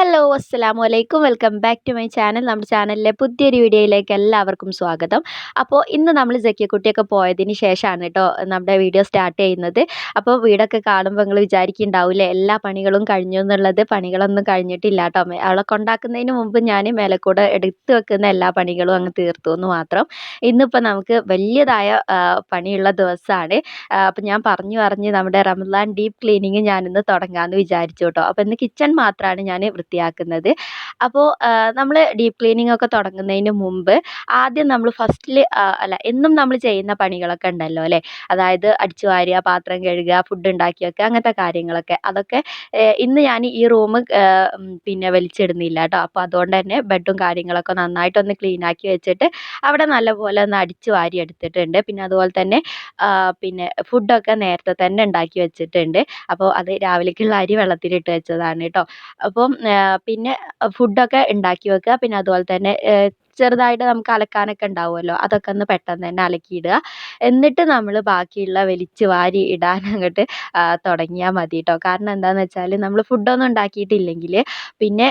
Hello അസ്സലാമു അലൈക്കും welcome back to my channel നമ്മുടെ ചാനലിലെ പുതിയൊരു വീഡിയോയിലേക്ക് എല്ലാവർക്കും സ്വാഗതം. അപ്പോൾ ഇന്ന് നമ്മൾ ജക്കിയക്കുട്ടിയൊക്കെ പോയതിന് ശേഷമാണ് കേട്ടോ നമ്മുടെ വീഡിയോ സ്റ്റാർട്ട് ചെയ്യുന്നത്. അപ്പോൾ വീടൊക്കെ കാണുമ്പോൾ നിങ്ങൾ വിചാരിക്കുന്നുണ്ടാവില്ലേ? എല്ലാ പണികളും കഴിഞ്ഞു എന്നുള്ളത് പണികളൊന്നും കഴിഞ്ഞിട്ടില്ല കേട്ടോ. അവളെ കൊണ്ടാക്കുന്നതിന് മുമ്പ് ഞാൻ മേലക്കൂടെ എടുത്ത് വെക്കുന്ന എല്ലാ പണികളും അങ്ങ് തീർത്തു എന്ന് മാത്രം. ഇന്നിപ്പോൾ നമുക്ക് വലിയതായ പണിയുള്ള ദിവസമാണ്. അപ്പോൾ ഞാൻ പറഞ്ഞു പറഞ്ഞ് നമ്മുടെ റംസാൻ ഡീപ്പ് ക്ലീനിങ് ഞാനിന്ന് തുടങ്ങാമെന്ന് വിചാരിച്ചു കേട്ടോ. അപ്പോൾ ഇന്ന് കിച്ചൺ മാത്രമാണ് ഞാൻ വൃത്തിയാക്കുന്നത്. അപ്പോൾ നമ്മൾ ഡീപ്പ് ക്ലീനിങ് ഒക്കെ തുടങ്ങുന്നതിന് മുമ്പ് ആദ്യം നമ്മൾ ഫസ്റ്റിൽ അല്ല എന്നും നമ്മൾ ചെയ്യുന്ന പണികളൊക്കെ ഉണ്ടല്ലോ അല്ലേ? അതായത് അടിച്ചു വാരുക പാത്രം കഴുകുക ഫുഡ് ഉണ്ടാക്കി വെക്കുക അങ്ങനത്തെ കാര്യങ്ങളൊക്കെ. അതൊക്കെ ഇന്ന് ഞാൻ ഈ റൂം പിന്നെ വലിച്ചിടുന്നില്ല കേട്ടോ. അപ്പോൾ അതുകൊണ്ട് തന്നെ ബെഡും കാര്യങ്ങളൊക്കെ നന്നായിട്ടൊന്ന് ക്ലീൻ ആക്കി വെച്ചിട്ട് അവിടെ നല്ലപോലെ ഒന്ന് അടിച്ചു വാരി എടുത്തിട്ടുണ്ട്. പിന്നെ അതുപോലെ തന്നെ പിന്നെ ഫുഡൊക്കെ നേരത്തെ തന്നെ ഉണ്ടാക്കി വെച്ചിട്ടുണ്ട്. അപ്പോൾ അത് രാവിലേക്കുള്ള അരി വെള്ളത്തിലിട്ട് വെച്ചതാണ് കേട്ടോ. അപ്പം പിന്നെ ഫുഡൊക്കെ ഉണ്ടാക്കി വെക്കുക. പിന്നെ അതുപോലെ തന്നെ ചെറുതായിട്ട് നമുക്ക് അലക്കാനൊക്കെ ഉണ്ടാവുമല്ലോ. അതൊക്കെ ഒന്ന് പെട്ടെന്ന് തന്നെ അലക്കിയിടുക. എന്നിട്ട് നമ്മൾ ബാക്കിയുള്ള വലിച്ച് വാരി ഇടാൻ അങ്ങോട്ട് തുടങ്ങിയാൽ മതി കേട്ടോ കാരണം എന്താണെന്ന് വെച്ചാൽ നമ്മൾ ഫുഡൊന്നും ഉണ്ടാക്കിയിട്ടില്ലെങ്കിൽ പിന്നെ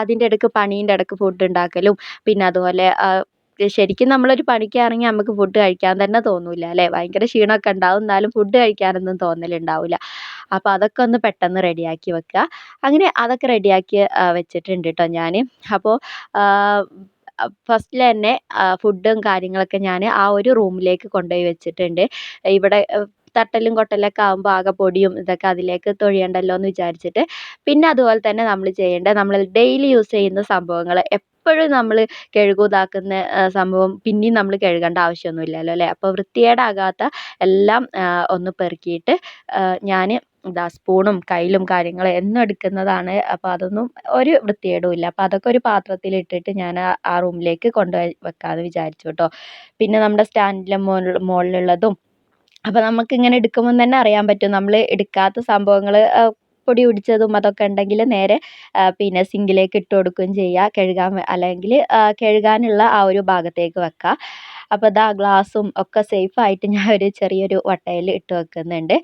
അതിന്റെ ഇടയ്ക്ക് പണീന്റെ ഇടയ്ക്ക് ഫുഡ് ഉണ്ടാക്കലും പിന്നെ അതുപോലെ ശരിക്കും നമ്മളൊരു പണിക്ക് ഇറങ്ങി നമുക്ക് ഫുഡ് കഴിക്കാൻ തന്നെ തോന്നില്ല അല്ലേ? ഭയങ്കര ക്ഷീണമൊക്കെ ഉണ്ടാവും. എന്നാലും ഫുഡ് കഴിക്കാനൊന്നും തോന്നലുണ്ടാവില്ല അപ്പോൾ അതൊക്കെ ഒന്ന് പെട്ടെന്ന് റെഡിയാക്കി വെക്കുക അങ്ങനെ അതൊക്കെ റെഡിയാക്കി വെച്ചിട്ടുണ്ട് കേട്ടോ ഞാൻ അപ്പോൾ ഫസ്റ്റിൽ തന്നെ ഫുഡും കാര്യങ്ങളൊക്കെ ഞാൻ ആ ഒരു റൂമിലേക്ക് കൊണ്ടുപോയി വെച്ചിട്ടുണ്ട്. ഇവിടെ തട്ടലും കൊട്ടലൊക്കെ ആകുമ്പോൾ ആകെ പൊടിയും ഇതൊക്കെ അതിലേക്ക് തൊഴിയണ്ടല്ലോ എന്ന് വിചാരിച്ചിട്ട്. പിന്നെ അതുപോലെ തന്നെ നമ്മൾ ചെയ്യേണ്ടത് നമ്മൾ ഡെയിലി യൂസ് ചെയ്യുന്ന സംഭവങ്ങൾ എപ്പോഴും നമ്മൾ കഴുകും ഇതാക്കുന്ന സംഭവം പിന്നെയും നമ്മൾ കഴുകേണ്ട ആവശ്യമൊന്നുമില്ലല്ലോ അല്ലേ? അപ്പോൾ വൃത്തികേടാകാത്ത എല്ലാം ഒന്ന് പെറുക്കിയിട്ട് ഞാൻ ഇതാ സ്പൂണും കയ്യിലും കാര്യങ്ങളും എന്നും എടുക്കുന്നതാണ്. അപ്പോൾ അതൊന്നും ഒരു വൃത്തികേടും ഇല്ല. അപ്പോൾ അതൊക്കെ ഒരു പാത്രത്തിലിട്ടിട്ട് ഞാൻ ആ റൂമിലേക്ക് കൊണ്ടുപോയി വെക്കാമെന്ന് വിചാരിച്ചു കേട്ടോ. പിന്നെ നമ്മുടെ സ്റ്റാൻഡിലെ മുകളിൽ മുകളിലുള്ളതും അപ്പോൾ നമുക്കിങ്ങനെ എടുക്കുമ്പോൾ തന്നെ അറിയാൻ പറ്റും. നമ്മൾ എടുക്കാത്ത സംഭവങ്ങൾ പൊടി പിടിച്ചതും അതൊക്കെ ഉണ്ടെങ്കിൽ നേരെ പിന്നെ സിങ്കിലേക്ക് ഇട്ട് കൊടുക്കുകയും ചെയ്യുക. കഴുകാൻ അല്ലെങ്കിൽ കഴുകാനുള്ള ആ ഒരു ഭാഗത്തേക്ക് വെക്കുക. അപ്പോൾ ഇതാ ഗ്ലാസും ഒക്കെ സേഫായിട്ട് ഞാൻ ഒരു ചെറിയൊരു വട്ടയിൽ ഇട്ട് വെക്കുന്നുണ്ട്.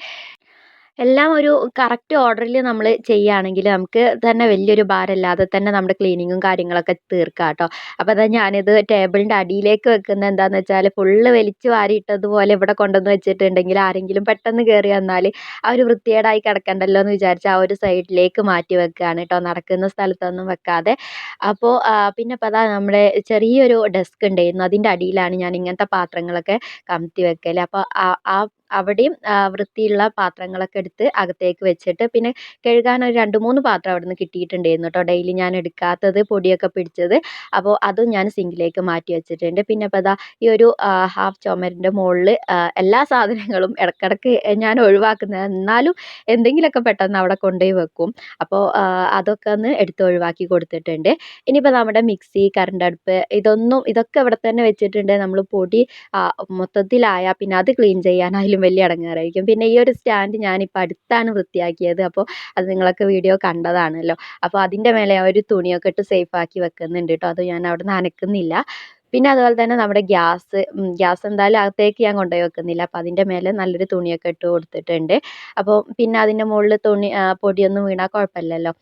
എല്ലാം ഒരു കറക്റ്റ് ഓർഡറിൽ നമ്മൾ ചെയ്യുകയാണെങ്കിൽ നമുക്ക് തന്നെ വലിയൊരു ഭാരമില്ലാതെ തന്നെ നമ്മുടെ ക്ലീനിങ്ങും കാര്യങ്ങളൊക്കെ തീർക്കാം കേട്ടോ അപ്പോൾ അതാ ഞാനിത് ടേബിളിന്റെ അടിയിലേക്ക് വെക്കുന്നത് എന്താണെന്ന് വെച്ചാൽ ഫുള്ള് വലിച്ചു വാരിയിട്ടതുപോലെ ഇവിടെ കൊണ്ടുവന്ന് വെച്ചിട്ടുണ്ടെങ്കിൽ ആരെങ്കിലും പെട്ടെന്ന് കയറി വന്നാൽ ആ ഒരു വൃത്തികേടായി കിടക്കണ്ടല്ലോ എന്ന് വിചാരിച്ച് ആ ഒരു സൈഡിലേക്ക് മാറ്റി വെക്കുകയാണ് കേട്ടോ. നടക്കുന്ന സ്ഥലത്തൊന്നും വെക്കാതെ. അപ്പോൾ പിന്നെ ഇപ്പോൾ അതാ നമ്മുടെ ചെറിയൊരു ഡെസ്ക് ഉണ്ടായിരുന്നു. അതിന്റെ അടിയിലാണ് ഞാൻ ഇങ്ങനത്തെ പാത്രങ്ങളൊക്കെ കമത്തി വെക്കൽ അപ്പോൾ ആ അവിടെയും വൃത്തിയുള്ള പാത്രങ്ങളൊക്കെ എടുത്ത് അകത്തേക്ക് വെച്ചിട്ട് പിന്നെ കഴുകാൻ ഒരു രണ്ട് മൂന്ന് പാത്രം അവിടെ നിന്ന് കിട്ടിയിട്ടുണ്ടായിരുന്നു കേട്ടോ. ഡെയിലി ഞാൻ എടുക്കാത്തത് പൊടിയൊക്കെ പിടിച്ചത്. അപ്പോൾ അതും ഞാൻ സിങ്കിലേക്ക് മാറ്റി വെച്ചിട്ടുണ്ട്. പിന്നെ അപ്പോൾ അതാ ഈ ഒരു ഹാഫ് ചുമരിന്റെ മുകളിൽ എല്ലാ സാധനങ്ങളും ഇടക്കിടക്ക് ഞാൻ ഒഴിവാക്കുന്നത്. എന്നാലും എന്തെങ്കിലുമൊക്കെ പെട്ടെന്ന് അവിടെ കൊണ്ടുപോയി വെക്കും. അപ്പോൾ അതൊക്കെ ഒന്ന് എടുത്ത് ഒഴിവാക്കി കൊടുത്തിട്ടുണ്ട്. ഇനിയിപ്പോൾ നമ്മുടെ മിക്സി കറണ്ട് അടുപ്പ് ഇതൊന്നും ഇതൊക്കെ ഇവിടെ തന്നെ വെച്ചിട്ടുണ്ട്. നമ്മൾ പൊടി മൊത്തത്തിലായാൽ പിന്നെ അത് ക്ലീൻ ചെയ്യാനായാലും വലിയ അടങ്ങാറായിരിക്കും. പിന്നെ ഈ ഒരു സ്റ്റാൻഡ് ഞാനിപ്പോൾ അടുത്താണ് വൃത്തിയാക്കിയത്. അപ്പോൾ അത് നിങ്ങളൊക്കെ വീഡിയോ കണ്ടതാണല്ലോ. അപ്പോൾ അതിന്റെ മേലെ ഒരു തുണിയൊക്കെ ഇട്ട് സേഫ് ആക്കി വെക്കുന്നുണ്ട് കേട്ടോ അത് ഞാൻ അവിടെ നനക്കുന്നില്ല. പിന്നെ അതുപോലെ തന്നെ നമ്മുടെ ഗ്യാസ് ഗ്യാസ് എന്തായാലും അകത്തേക്ക് ഞാൻ കൊണ്ടുപോയി വെക്കുന്നില്ല. അപ്പോൾ അതിന്റെ മേലെ നല്ലൊരു തുണിയൊക്കെ ഇട്ട് കൊടുത്തിട്ടുണ്ട്. അപ്പോൾ പിന്നെ അതിന്റെ മുകളിൽ തുണി പൊടിയൊന്നും വീണാൽ കുഴപ്പമില്ലല്ലോ.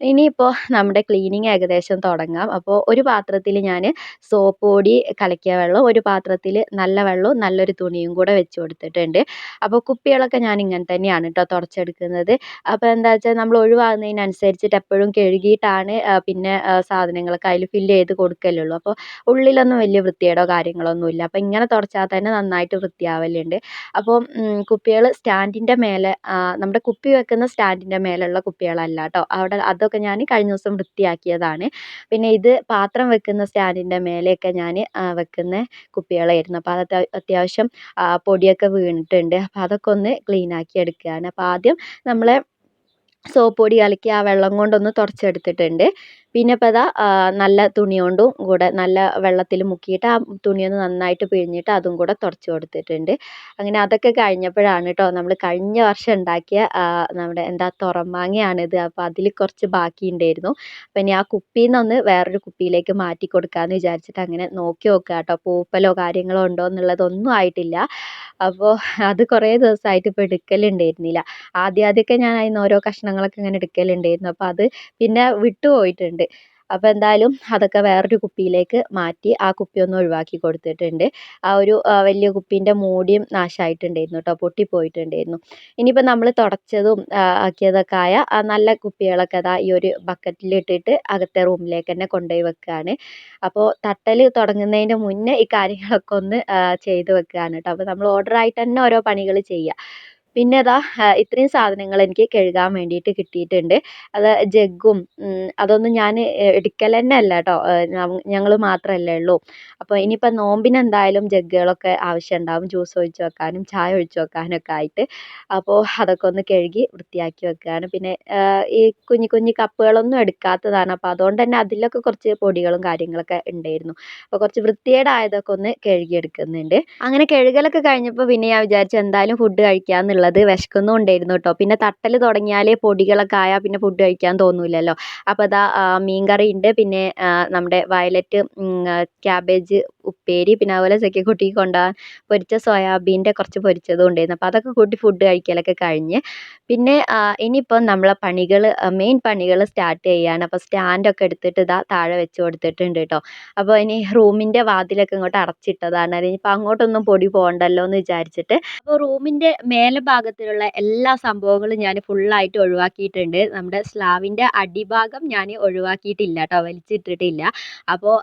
ഇനിയിപ്പോൾ നമ്മുടെ ക്ലീനിങ് ഏകദേശം തുടങ്ങാം. അപ്പോൾ ഒരു പാത്രത്തിൽ ഞാൻ സോപ്പ് പൊടി കലക്കിയ വെള്ളം ഒരു പാത്രത്തിൽ നല്ല വെള്ളവും നല്ലൊരു തുണിയും കൂടെ വെച്ച് കൊടുത്തിട്ടുണ്ട്. അപ്പോൾ കുപ്പികളൊക്കെ ഞാൻ ഇങ്ങനെ തന്നെയാണ് കേട്ടോ തുടച്ചെടുക്കുന്നത്. അപ്പോൾ എന്താ വെച്ചാൽ നമ്മൾ ഒഴിവാകുന്നതിനനുസരിച്ചിട്ട് എപ്പോഴും കഴുകിയിട്ടാണ് പിന്നെ സാധനങ്ങളൊക്കെ അതിൽ ഫില്ല് ചെയ്ത് കൊടുക്കലുള്ളൂ. അപ്പോൾ ഉള്ളിലൊന്നും വലിയ വൃത്തികേടോ കാര്യങ്ങളൊന്നും ഇല്ല. അപ്പോൾ ഇങ്ങനെ തുടച്ചാൽ തന്നെ നന്നായിട്ട് വൃത്തിയാവലുണ്ട്. അപ്പോൾ കുപ്പികൾ സ്റ്റാൻഡിന്റെ മേലെ നമ്മുടെ കുപ്പി വെക്കുന്ന സ്റ്റാൻഡിന്റെ മേലുള്ള കുപ്പികളല്ല കേട്ടോ അവിടെ അതൊക്കെ അതൊക്കെ ഞാൻ കഴിഞ്ഞ ദിവസം വൃത്തിയാക്കിയതാണ്. പിന്നെ ഇത് പാത്രം വെക്കുന്ന സ്റ്റാൻഡിന്റെ മേലെയൊക്കെ ഞാൻ വെക്കുന്ന കുപ്പികളായിരുന്നു. അപ്പോൾ അത് അത്യാവശ്യം പൊടിയൊക്കെ വീണിട്ടുണ്ട്. അപ്പോൾ അതൊക്കെ ഒന്ന് ക്ലീനാക്കി എടുക്കുകയാണ്. അപ്പോൾ ആദ്യം നമ്മളെ സോപ്പ് പൊടി കലക്കി ആ വെള്ളം കൊണ്ടൊന്ന് തുടച്ചെടുത്തിട്ടുണ്ട്. പിന്നെ ഇപ്പം നല്ല തുണി കൊണ്ടും കൂടെ നല്ല വെള്ളത്തിൽ മുക്കിയിട്ട് ആ തുണിയൊന്ന് നന്നായിട്ട് പിഴിഞ്ഞിട്ട് അതും കൂടെ തുടച്ച് കൊടുത്തിട്ടുണ്ട്. അങ്ങനെ അതൊക്കെ കഴിഞ്ഞപ്പോഴാണ് കേട്ടോ നമ്മൾ കഴിഞ്ഞ വർഷം ഉണ്ടാക്കിയ നമ്മുടെ എന്താ തുറമാങ്ങയാണിത് അപ്പോൾ അതിൽ കുറച്ച് ബാക്കി ഉണ്ടായിരുന്നു. അപ്പം ഇനി ആ കുപ്പിയിൽ നിന്നൊന്ന് വേറൊരു കുപ്പിയിലേക്ക് മാറ്റി കൊടുക്കാമെന്ന് വിചാരിച്ചിട്ട് അങ്ങനെ നോക്കി നോക്കുക കേട്ടോ പൂപ്പലോ കാര്യങ്ങളോ ഉണ്ടോ എന്നുള്ളതൊന്നും ആയിട്ടില്ല. അപ്പോൾ അത് കുറേ ദിവസമായിട്ട് ഇപ്പോൾ എടുക്കലുണ്ടായിരുന്നില്ല ആദ്യം ആദ്യമൊക്കെ ഞാൻ അതിൽ നിന്ന് ഓരോ കഷ്ണങ്ങളൊക്കെ ഇങ്ങനെ എടുക്കലുണ്ടായിരുന്നു അപ്പോൾ അത് പിന്നെ വിട്ടുപോയിട്ടുണ്ട്. അപ്പോൾ എന്തായാലും അതൊക്കെ വേറൊരു കുപ്പിയിലേക്ക് മാറ്റി ആ കുപ്പി ഒന്ന് ഒഴിവാക്കി കൊടുത്തിട്ടുണ്ട്. ആ ഒരു വലിയ കുപ്പീന്റെ മൂടിയും നാശമായിട്ടുണ്ടായിരുന്നു കേട്ടോ പൊട്ടിപ്പോയിട്ടുണ്ടായിരുന്നു. ഇനിയിപ്പോൾ നമ്മൾ തുടച്ചതും ആക്കിയതൊക്കെ ആയ ആ നല്ല കുപ്പികളൊക്കെ അതാ ഈ ഒരു ബക്കറ്റിലിട്ടിട്ട് അകത്തെ റൂമിലേക്ക് തന്നെ കൊണ്ടുപോയി വെക്കുകയാണ് അപ്പോൾ തട്ടൽ തുടങ്ങുന്നതിന്റെ മുന്നേ ഈ കാര്യങ്ങളൊക്കെ ഒന്ന് ചെയ്ത് വെക്കുകയാണ് കേട്ടോ അപ്പോൾ നമ്മൾ ഓർഡർ ആയിട്ട് തന്നെ ഓരോ പണികൾ ചെയ്യുക. പിന്നെ അതാ ഇത്രയും സാധനങ്ങൾ എനിക്ക് കഴുകാൻ വേണ്ടിയിട്ട് കിട്ടിയിട്ടുണ്ട്. അത് ജഗ്ഗും അതൊന്നും ഞാൻ എടുക്കൽ തന്നെ അല്ല കേട്ടോ ഞങ്ങൾ മാത്രമല്ലേ ഉള്ളൂ. അപ്പോൾ ഇനിയിപ്പോൾ നോമ്പിന് എന്തായാലും ജഗ്ഗുകളൊക്കെ ആവശ്യമുണ്ടാവും ജ്യൂസ് ഒഴിച്ച് വെക്കാനും ചായ ഒഴിച്ച് വെക്കാനൊക്കെ ആയിട്ട്. അപ്പോൾ അതൊക്കെ ഒന്ന് കഴുകി വൃത്തിയാക്കി വെക്കുകയാണ് പിന്നെ ഈ കുഞ്ഞു കുഞ്ഞു കപ്പുകളൊന്നും എടുക്കാത്തതാണ്. അപ്പോൾ അതുകൊണ്ട് തന്നെ അതിലൊക്കെ കുറച്ച് പൊടികളും കാര്യങ്ങളൊക്കെ ഉണ്ടായിരുന്നു. അപ്പോൾ കുറച്ച് വൃത്തികേടായതൊക്കെ ഒന്ന് കഴുകിയെടുക്കുന്നുണ്ട്. അങ്ങനെ കഴുകലൊക്കെ കഴിഞ്ഞപ്പോൾ പിന്നെ ഞാൻ വിചാരിച്ചു എന്തായാലും ഫുഡ് കഴിക്കാമെന്നുള്ളത് ഉള്ളത്. വിശക്കുന്നും ഉണ്ടായിരുന്നു കേട്ടോ പിന്നെ തട്ടൽ തുടങ്ങിയാലേ പൊടികളൊക്കെ ആയാൽ പിന്നെ ഫുഡ് കഴിക്കാൻ തോന്നില്ലല്ലോ അപ്പോൾ അതാ മീൻകറി ഉണ്ട് പിന്നെ നമ്മുടെ വയലറ്റ് ക്യാബേജ് ഉപ്പേരി പിന്നെ അതുപോലെ സെക്കിക്കുട്ടിക്ക് കൊണ്ടുപോകാൻ പൊരിച്ച സോയാബീന്റെ കുറച്ച് പൊരിച്ചതും ഉണ്ടായിരുന്നു. അപ്പോൾ അതൊക്കെ കൂട്ടി ഫുഡ് കഴിക്കലൊക്കെ കഴിഞ്ഞ്. പിന്നെ ഇനിയിപ്പം നമ്മളെ പണികൾ മെയിൻ പണികൾ സ്റ്റാർട്ട് ചെയ്യാണ്. അപ്പോൾ സ്റ്റാൻഡൊക്കെ എടുത്തിട്ട് ഇതാ താഴെ വെച്ച് കൊടുത്തിട്ടുണ്ട് കേട്ടോ അപ്പോൾ ഇനി റൂമിന്റെ വാതിലൊക്കെ ഇങ്ങോട്ട് അടച്ചിട്ടതാണ്. ഇനിയിപ്പോൾ അങ്ങോട്ടൊന്നും പൊടി പോകണ്ടല്ലോ എന്ന് വിചാരിച്ചിട്ട്. അപ്പോൾ റൂമിന്റെ മേലെ ഭാഗത്തിലുള്ള എല്ലാ സംഭവങ്ങളും ഞാൻ ഫുള്ളായിട്ട് ഒഴിവാക്കിയിട്ടുണ്ട്. നമ്മുടെ സ്ലാവിന്റെ അടിഭാഗം ഞാൻ ഒഴിവാക്കിയിട്ടില്ല കേട്ടോ വലിച്ചിട്ടിട്ടില്ല. അപ്പോൾ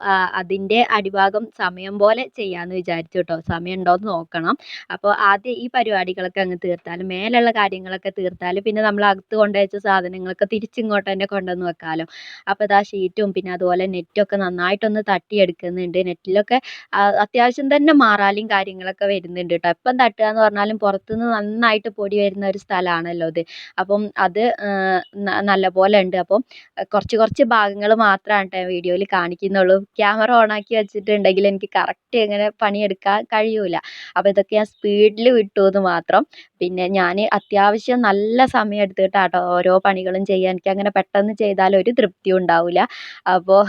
അതിന്റെ അടിഭാഗം സമയം പോലെ ചെയ്യാമെന്ന് വിചാരിച്ചു കേട്ടോ. സമയം ഉണ്ടോയെന്ന് നോക്കണം. അപ്പോൾ ആദ്യം ഈ പരിപാടികളൊക്കെ അങ്ങ് തീർത്താലും മേലുള്ള കാര്യങ്ങളൊക്കെ തീർത്താലും പിന്നെ നമ്മൾ അകത്ത് കൊണ്ടുവച്ച സാധനങ്ങളൊക്കെ തിരിച്ചിങ്ങോട്ട് തന്നെ കൊണ്ടുവന്ന് വെക്കാമല്ലോ അപ്പോൾ ഇതാ ഷീറ്റും പിന്നെ അതുപോലെ നെറ്റൊക്കെ നന്നായിട്ടൊന്ന് തട്ടിയെടുക്കുന്നുണ്ട്. നെറ്റിലൊക്കെ അത്യാവശ്യം തന്നെ മാറാലും കാര്യങ്ങളൊക്കെ വരുന്നുണ്ട് കേട്ടോ. എപ്പം തട്ടുക എന്ന് പറഞ്ഞാലും പുറത്തുനിന്ന് നന്നായിട്ട് നന്നായിട്ട് പൊടി വരുന്ന ഒരു സ്ഥലമാണല്ലോ ഇത്. അപ്പം അത് നല്ല പോലെ ഉണ്ട്. അപ്പം കുറച്ച് കുറച്ച് ഭാഗങ്ങൾ മാത്രമാണ് കേട്ടോ വീഡിയോയിൽ കാണിക്കുന്നുള്ളൂ. ക്യാമറ ഓണാക്കി വെച്ചിട്ടുണ്ടെങ്കിൽ എനിക്ക് കറക്റ്റ് ഇങ്ങനെ പണിയെടുക്കാൻ കഴിയൂല. അപ്പോൾ ഇതൊക്കെ ഞാൻ സ്പീഡിൽ വിട്ടു എന്ന് മാത്രം. പിന്നെ ഞാൻ അത്യാവശ്യം നല്ല സമയം എടുത്തിട്ടാട്ടോ ഓരോ പണികളും ചെയ്യാൻ. എനിക്ക് അങ്ങനെ പെട്ടെന്ന് ചെയ്താൽ ഒരു തൃപ്തി ഉണ്ടാവില്ല അപ്പോൾ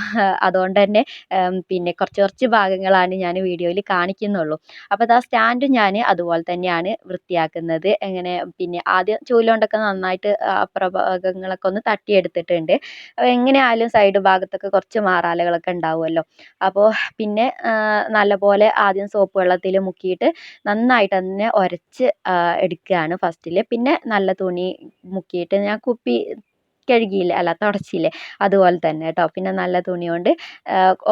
അതുകൊണ്ട് തന്നെ പിന്നെ കുറച്ച് കുറച്ച് ഭാഗങ്ങളാണ് ഞാൻ വീഡിയോയിൽ കാണിക്കുന്നുള്ളൂ. അപ്പോൾ അത് ആ സ്റ്റാൻഡും ഞാൻ അതുപോലെ തന്നെയാണ് വൃത്തിയാക്കുന്നത്. എങ്ങനെ പിന്നെ ആദ്യം ചൂൽ കൊണ്ടൊക്കെ നന്നായിട്ട് പ്രഭാഗങ്ങളൊക്കെ ഒന്ന് തട്ടിയെടുത്തിട്ടുണ്ട്. എങ്ങനെയായാലും സൈഡ് ഭാഗത്തൊക്കെ കുറച്ച് മാറാലകളൊക്കെ ഉണ്ടാവുമല്ലോ. അപ്പോൾ പിന്നെ നല്ലപോലെ ആദ്യം സോപ്പ് വെള്ളത്തിൽ മുക്കിയിട്ട് നന്നായിട്ട് തന്നെ ഉരച്ച് എടുക്കുകയാണ് ഫസ്റ്റിൽ പിന്നെ നല്ല തുണി മുക്കിയിട്ട് ഞാൻ കുപ്പി കഴുകിയില്ലേ? അല്ല തുടച്ചില്ലേ? അതുപോലെ തന്നെ കേട്ടോ പിന്നെ നല്ല തുണി കൊണ്ട്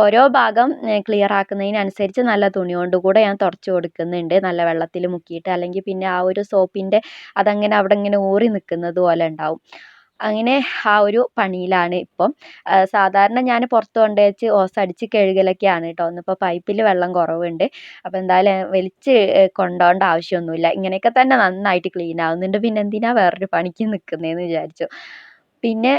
ഓരോ ഭാഗം ക്ലിയർ ആക്കുന്നതിനനുസരിച്ച് നല്ല തുണി കൊണ്ട് കൂടെ ഞാൻ തുടച്ച് കൊടുക്കുന്നുണ്ട്. നല്ല വെള്ളത്തിൽ മുക്കിയിട്ട് അല്ലെങ്കിൽ പിന്നെ ആ ഒരു സോപ്പിന്റെ അതങ്ങനെ അവിടെ ഇങ്ങനെ ഊറി നിൽക്കുന്നത് പോലെ ഉണ്ടാവും. അങ്ങനെ ആ ഒരു പണിയിലാണ് ഇപ്പം. സാധാരണ ഞാൻ പുറത്ത് കൊണ്ട് വെച്ച് അടിച്ച് കഴുകലൊക്കെയാണ് കേട്ടോ ഒന്നിപ്പോൾ പൈപ്പിൽ വെള്ളം കുറവുണ്ട്. അപ്പോൾ എന്തായാലും വലിച്ച് കൊണ്ടുപോകേണ്ട ആവശ്യമൊന്നുമില്ല. ഇങ്ങനെയൊക്കെ തന്നെ നന്നായിട്ട് ക്ലീൻ ആവുന്നുണ്ട്. പിന്നെ എന്തിനാണ് വേറൊരു പണിക്ക് നിൽക്കുന്നതെന്ന് വിചാരിച്ചു. പിന്നെ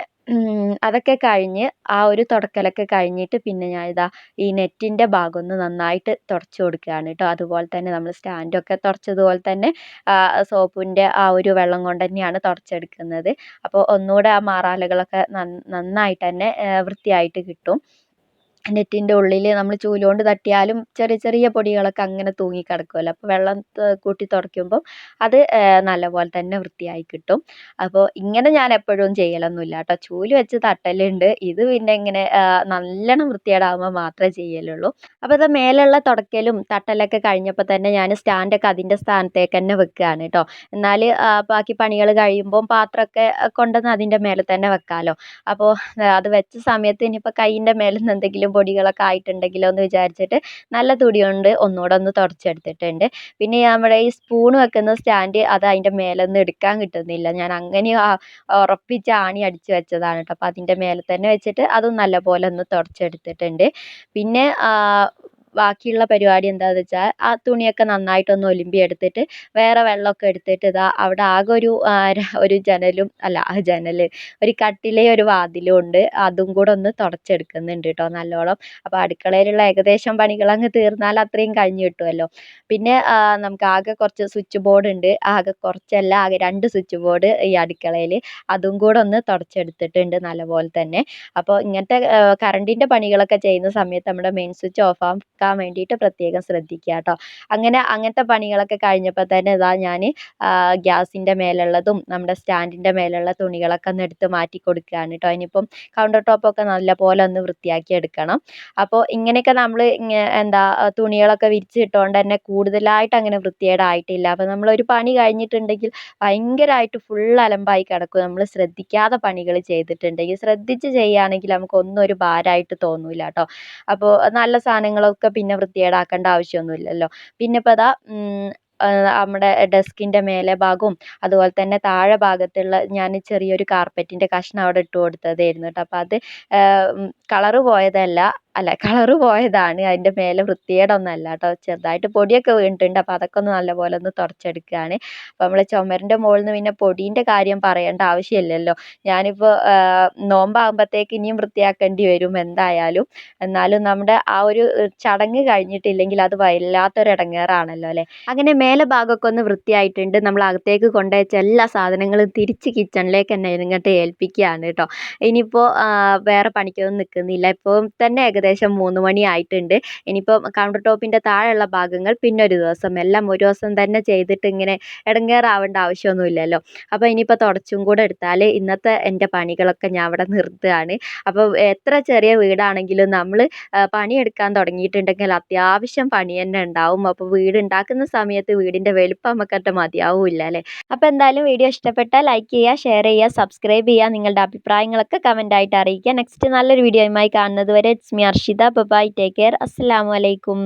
അതൊക്കെ കഴിഞ്ഞ് ആ ഒരു തുടക്കലൊക്കെ കഴിഞ്ഞിട്ട് പിന്നെ ഞാൻ ഇതാ ഈ നെറ്റിന്റെ ഭാഗം ഒന്ന് നന്നായിട്ട് തുടച്ച് കൊടുക്കുകയാണ് കേട്ടോ. അതുപോലെ തന്നെ നമ്മൾ സ്റ്റാൻഡൊക്കെ തുടച്ചതുപോലെ തന്നെ സോപ്പിന്റെ ആ ഒരു വെള്ളം കൊണ്ട് തന്നെയാണ് തുടച്ചെടുക്കുന്നത്. അപ്പോൾ ഒന്നുകൂടെ ആ മാറാലകളൊക്കെ നന്നായിട്ട് തന്നെ വൃത്തിയായിട്ട് കിട്ടും. നെറ്റിന്റെ ഉള്ളിൽ നമ്മൾ ചൂൽ കൊണ്ട് തട്ടിയാലും ചെറിയ ചെറിയ പൊടികളൊക്കെ അങ്ങനെ തൂങ്ങി കിടക്കുമല്ലോ അപ്പോൾ വെള്ളം കൂട്ടി തുടയ്ക്കുമ്പം അത് നല്ലപോലെ തന്നെ വൃത്തിയായി കിട്ടും. അപ്പോൾ ഇങ്ങനെ ഞാൻ എപ്പോഴും ചെയ്യലൊന്നുമില്ല കേട്ടോ ചൂൽ വെച്ച് തട്ടലുണ്ട്. ഇത് പിന്നെ ഇങ്ങനെ നല്ലോണം വൃത്തികേടാകുമ്പോൾ മാത്രമേ ചെയ്യലുള്ളൂ. അപ്പോൾ ഇത് മേലുള്ള തുടക്കലും തട്ടലൊക്കെ കഴിഞ്ഞപ്പോൾ തന്നെ ഞാൻ സ്റ്റാൻഡൊക്കെ അതിന്റെ സ്ഥാനത്തേക്ക് തന്നെ വെക്കുകയാണ് കേട്ടോ എന്നാൽ ബാക്കി പണികൾ കഴിയുമ്പോൾ പാത്രമൊക്കെ കൊണ്ടുവന്ന് അതിന്റെ മേലെ തന്നെ വെക്കാമല്ലോ അപ്പോൾ അത് വെച്ച സമയത്ത് ഇനിയിപ്പോൾ കൈയിന്റെ മേലെ നിന്ന് എന്തെങ്കിലും പൊടികളൊക്കെ ആയിട്ടുണ്ടെങ്കിലോ എന്ന് വിചാരിച്ചിട്ട് നല്ല തുണി കൊണ്ട് ഒന്നുകൂടെ ഒന്ന് തുടച്ചെടുത്തിട്ടുണ്ട്. പിന്നെ നമ്മുടെ ഈ സ്പൂൺ വെക്കുന്ന സ്റ്റാൻഡ് അത് അതിന്റെ മേലെ നിന്ന് എടുക്കാൻ കിട്ടുന്നില്ല. ഞാൻ അങ്ങനെ ഉറപ്പിച്ച് ആണി അടിച്ച് വെച്ചതാണ് കേട്ടോ. അപ്പോൾ അതിന്റെ മേലെ തന്നെ വെച്ചിട്ട് അതും നല്ലപോലെ ഒന്ന് തുടച്ചെടുത്തിട്ടുണ്ട്. പിന്നെ ബാക്കിയുള്ള പരിപാടി എന്താണെന്ന് വെച്ചാൽ ആ തുണിയൊക്കെ നന്നായിട്ടൊന്ന് ഒലുമ്പിയെടുത്തിട്ട് വേറെ വെള്ളമൊക്കെ എടുത്തിട്ട് ഇതാ അവിടെ ആകെ ഒരു ഒരു ജനലും അല്ല ജനൽ ഒരു കട്ടിലേ ഒരു വാതിലും ഉണ്ട്. അതും കൂടെ ഒന്ന് തുടച്ചെടുക്കുന്നുണ്ട് കേട്ടോ നല്ലോണം. അപ്പോൾ അടുക്കളയിലുള്ള ഏകദേശം പണികൾ അങ്ങ് തീർന്നാൽ അത്രയും കഴിഞ്ഞ് കിട്ടുമല്ലോ. പിന്നെ നമുക്ക് ആകെ കുറച്ച് സ്വിച്ച് ബോർഡ് ഉണ്ട്. ആകെ കുറച്ചല്ല ആകെ രണ്ട് സ്വിച്ച് ബോർഡ് ഈ അടുക്കളയിൽ അതും കൂടെ ഒന്ന് തുടച്ചെടുത്തിട്ടുണ്ട് നല്ലപോലെ തന്നെ. അപ്പോൾ ഇങ്ങനത്തെ കറണ്ടിന്റെ പണികളൊക്കെ ചെയ്യുന്ന സമയത്ത് നമ്മുടെ മെയിൻ സ്വിച്ച് ഓഫ് ആക്കാൻ വേണ്ടിയിട്ട് പ്രത്യേകം ശ്രദ്ധിക്കുക കേട്ടോ. അങ്ങനെ അങ്ങനത്തെ പണികളൊക്കെ കഴിഞ്ഞപ്പോൾ തന്നെ ഇതാ ഞാൻ ഗ്യാസിന്റെ മേലുള്ളതും നമ്മുടെ സ്റ്റാൻഡിന്റെ മേലുള്ള തുണികളൊക്കെ ഒന്ന് എടുത്ത് മാറ്റി കൊടുക്കുകയാണ് കേട്ടോ. ഇനിയിപ്പം കൗണ്ടർ ടോപ്പൊക്കെ നല്ലപോലെ ഒന്ന് വൃത്തിയാക്കി എടുക്കണം. അപ്പോൾ ഇങ്ങനെയൊക്കെ നമ്മൾ എന്താ തുണികളൊക്കെ വിരിച്ചിട്ടുകൊണ്ട് തന്നെ കൂടുതലായിട്ട് അങ്ങനെ വൃത്തികേടായിട്ടില്ല. അപ്പോൾ നമ്മളൊരു പണി കഴിഞ്ഞിട്ടുണ്ടെങ്കിൽ ഭയങ്കരമായിട്ട് ഫുൾ അലമ്പായി കിടക്കും. നമ്മൾ ശ്രദ്ധിക്കാതെ പണികൾ ചെയ്തിട്ടുണ്ടെങ്കിൽ ശ്രദ്ധിച്ച് ചെയ്യുകയാണെങ്കിൽ നമുക്കൊന്നും ഒരു ഭാരമായിട്ട് തോന്നില്ല കേട്ടോ. അപ്പോൾ നല്ല സാധനങ്ങളൊക്കെ പിന്നെ വൃത്തികേടാക്കേണ്ട ആവശ്യമൊന്നുമില്ലല്ലോ. പിന്നെ ഇപ്പോൾ അതാ നമ്മുടെ ഡെസ്കിന്റെ മേലെ ഭാഗവും അതുപോലെ തന്നെ താഴെ ഭാഗത്തുള്ള ഞാൻ ചെറിയൊരു കാർപ്പറ്റിന്റെ കഷ്ണം അവിടെ ഇട്ട് കൊടുത്തതായിരുന്നു കേട്ടോ. അപ്പോൾ അത് കളറ് പോയതല്ല. അല്ല കളറ് പോയതാണ്. അതിന്റെ മേലെ വൃത്തികേടൊന്നുമല്ല കേട്ടോ ചെറുതായിട്ട് പൊടിയൊക്കെ വീണിട്ടുണ്ട്. അപ്പോൾ അതൊക്കെ ഒന്ന് നല്ലപോലെ ഒന്ന് തുടച്ചെടുക്കുകയാണ്. അപ്പോൾ നമ്മൾ ചുമരിന്റെ മുകളിൽ നിന്ന് പിന്നെ പൊടീന്റെ കാര്യം പറയേണ്ട ആവശ്യമില്ലല്ലോ. ഞാനിപ്പോൾ നോമ്പാകുമ്പോഴത്തേക്ക് ഇനിയും വൃത്തിയാക്കേണ്ടി വരും എന്തായാലും. എന്നാലും നമ്മുടെ ആ ഒരു ചടങ്ങ് കഴിഞ്ഞിട്ടില്ലെങ്കിൽ അത് വല്ലാത്തൊരു ഇടങ്ങേറാണല്ലോ അല്ലേ? അങ്ങനെ മേലെ ഭാഗമൊക്കെ ഒന്ന് വൃത്തിയായിട്ടുണ്ട്. നമ്മൾ അകത്തേക്ക് കൊണ്ടുവച്ച എല്ലാ സാധനങ്ങളും തിരിച്ച് കിച്ചണിലേക്ക് തന്നെ ഇങ്ങോട്ട് ഏൽപ്പിക്കുകയാണ് കേട്ടോ. ഇനിയിപ്പോൾ വേറെ പണിക്കൊന്നും നിൽക്കുന്നില്ല. ഇപ്പോൾ തന്നെ ഏകദേശം മൂന്ന് മണി ആയിട്ടുണ്ട്. ഇനിയിപ്പോൾ കൗണ്ടർ ടോപ്പിന്റെ താഴെയുള്ള ഭാഗങ്ങൾ പിന്നൊരു ദിവസം എല്ലാം ഒരു ദിവസം തന്നെ ചെയ്തിട്ട് ഇങ്ങനെ ഇടങ്ങേറാവേണ്ട ആവശ്യമൊന്നുമില്ലല്ലോ. അപ്പോൾ ഇനിയിപ്പോൾ തുടച്ചും കൂടെ എടുത്താൽ ഇന്നത്തെ എന്റെ പണികളൊക്കെ ഞാൻ അവിടെ നിർത്തുകയാണ്. അപ്പോൾ എത്ര ചെറിയ വീടാണെങ്കിലും നമ്മൾ പണിയെടുക്കാൻ തുടങ്ങിയിട്ടുണ്ടെങ്കിൽ അത്യാവശ്യം പണി തന്നെ ഉണ്ടാവും. അപ്പോൾ വീട് ഉണ്ടാക്കുന്ന സമയത്ത് വീടിന്റെ വലുപ്പം നമുക്കത്ര മതിയാവില്ല അല്ലേ? അപ്പോൾ എന്തായാലും വീഡിയോ ഇഷ്ടപ്പെട്ടാൽ ലൈക്ക് ചെയ്യുക ഷെയർ ചെയ്യുക സബ്സ്ക്രൈബ് ചെയ്യുക നിങ്ങളുടെ അഭിപ്രായങ്ങളൊക്കെ കമന്റായിട്ട് അറിയിക്കുക. നെക്സ്റ്റ് നല്ലൊരു വീഡിയോയുമായി കാണുന്നത് വരെ it's me Arshitha bye-bye take care അസ്സാം വലൈക്കും